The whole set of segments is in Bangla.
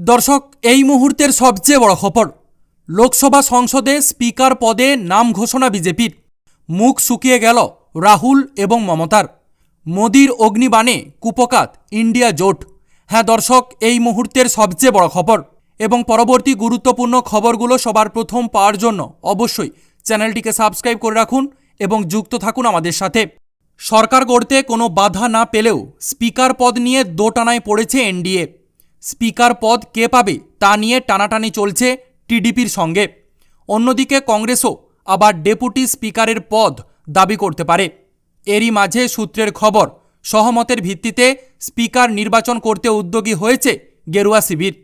দর্শক, এই মুহূর্তের সবচেয়ে বড় খবর, লোকসভা সংসদে স্পিকার পদে নাম ঘোষণা বিজেপির। মুখ শুকিয়ে গেল রাহুল এবং মমতার। মোদির অগ্নিবাণে কুপকাত, ইন্ডিয়া জোট। হ্যাঁ দর্শক, এই মুহূর্তের সবচেয়ে বড় খবর এবং পরবর্তী গুরুত্বপূর্ণ খবরগুলো সবার প্রথম পাওয়ার জন্য অবশ্যই চ্যানেলটিকে সাবস্ক্রাইব করে রাখুন এবং যুক্ত থাকুন আমাদের সাথে। সরকার গড়তে কোনো বাধা না পেলেও স্পিকার পদ নিয়ে দোটানায় পড়েছে এনডিএ। স্পিকার পদ কে পাবে তা নিয়ে টানাটানি চলছে টিডিপির সঙ্গে। অন্যদিকে কংগ্রেসও আবার ডেপুটি স্পিকারের পদ দাবি করতে পারে। এরই মাঝে সূত্রের খবর, সহমতের ভিত্তিতে স্পিকার নির্বাচন করতে উদ্যোগী হয়েছে গেরুয়া শিবির।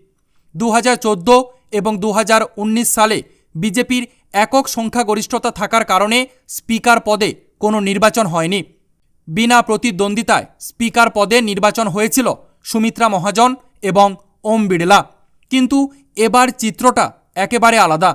দু হাজার চোদ্দ এবং দু হাজার উনিশ সালে বিজেপির একক সংখ্যাগরিষ্ঠতা থাকার কারণে স্পিকার পদে কোনো নির্বাচন হয়নি। বিনা প্রতিদ্বন্দ্বিতায় স্পিকার পদে নির্বাচন হয়েছিল সুমিত্রা মহাজন এবং ওম বিড়লা। কিন্তু এবার চিত্রটা একেবারে আলাদা।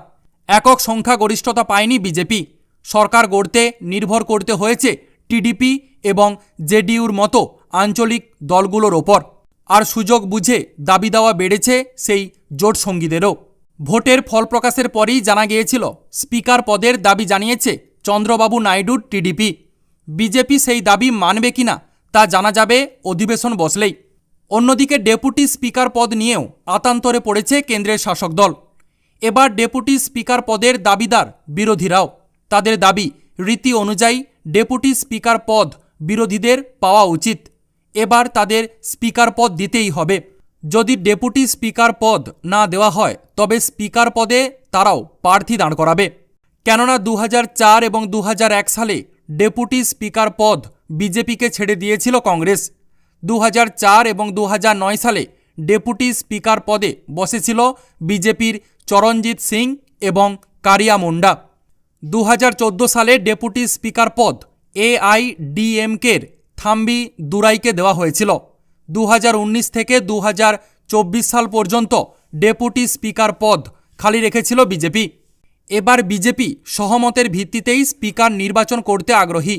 একক সংখ্যাগরিষ্ঠতা পায়নি বিজেপি। সরকার গড়তে নির্ভর করতে হয়েছে টিডিপি এবং জেডিইউর মতো আঞ্চলিক দলগুলোর ওপর। আর সুযোগ বুঝে দাবি দেওয়া বেড়েছে সেই জোট সঙ্গীদেরও। ভোটের ফল প্রকাশের পরেই জানা গিয়েছিল, স্পিকার পদের দাবি জানিয়েছে চন্দ্রবাবু নাইডুর টিডিপি। বিজেপি সেই দাবি মানবে কিনা তা জানা যাবে অধিবেশন বসলেই। অন্যদিকে ডেপুটি স্পিকার পদ নিয়েও আতান্তরে পড়েছে কেন্দ্রের শাসক দল। এবার ডেপুটি স্পিকার পদের দাবিদার বিরোধীরাও। তাদের দাবি, রীতি অনুযায়ী ডেপুটি স্পিকার পদ বিরোধীদের পাওয়া উচিত। এবার তাদের স্পিকার পদ দিতেই হবে। যদি ডেপুটি স্পিকার পদ না দেওয়া হয়, তবে স্পিকার পদে তারাও প্রার্থী দাঁড় করাবে। কেননা দু হাজার চার এবং দু হাজার এক সালে ডেপুটি স্পিকার পদ বিজেপিকে ছেড়ে দিয়েছিল কংগ্রেস। দু হাজার চার এবং দু হাজার নয় সালে ডেপুটি স্পিকার পদে বসেছিল বিজেপির চরণজিৎ সিং এবং কারিয়া মুন্ডা। দু হাজার চোদ্দ সালে ডেপুটি স্পিকার পদ এআইডিএমকের থাম্বি দুরাইকে দেওয়া হয়েছিল। দু হাজার উনিশ থেকে দু হাজার চব্বিশ সাল পর্যন্ত ডেপুটি স্পিকার পদ খালি রেখেছিল বিজেপি। এবার বিজেপি সহমতের ভিত্তিতেই স্পিকার নির্বাচন করতে আগ্রহী।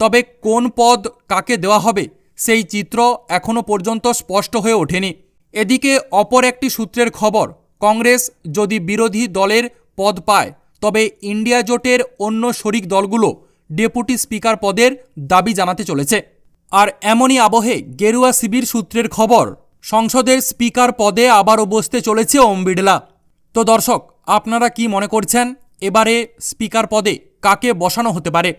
তবে কোন পদ কাকে দেওয়া হবে সেই চিত্র এখনও পর্যন্ত স্পষ্ট হয়ে ওঠেনি। এদিকে অপর একটি সূত্রের খবর, কংগ্রেস যদি বিরোধী দলের পদ পায়, তবে ইন্ডিয়া জোটের অন্য শরিক দলগুলো ডেপুটি স্পিকার পদের দাবি জানাতে চলেছে। আর এমনই আবহে গেরুয়া শিবির সূত্রের খবর, সংসদের স্পিকার পদে আবারও বসতে চলেছে ওম বিড়লা। তো দর্শক, আপনারা কি মনে করছেন? এবারে স্পিকার পদে কাকে বসানো হতে পারে?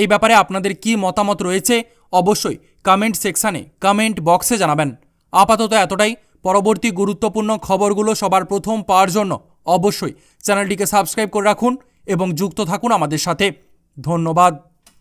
এই ব্যাপারে আপনাদের কি মতামত রয়েছে অবশ্যই কমেন্ট সেকশানে কমেন্ট বক্সে জানাবেন। আপাতত এতটাই। পরবর্তী গুরুত্বপূর্ণ খবরগুলো সবার প্রথম পাওয়ার জন্য অবশ্যই চ্যানেলটিকে সাবস্ক্রাইব করে রাখুন এবং যুক্ত থাকুন আমাদের সাথে। ধন্যবাদ।